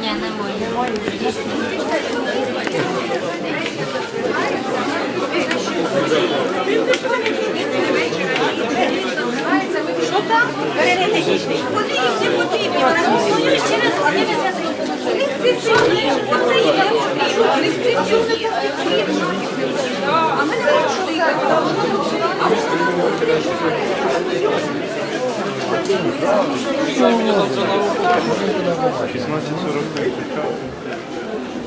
Ні, немає. Що там? Енергетичний. Потрібні, потрібні. Вони ще не У них ці всі, оце є потрібно. У них ці всі не потрібно. А ми не можемо їх. А ми не можемо. 16.45.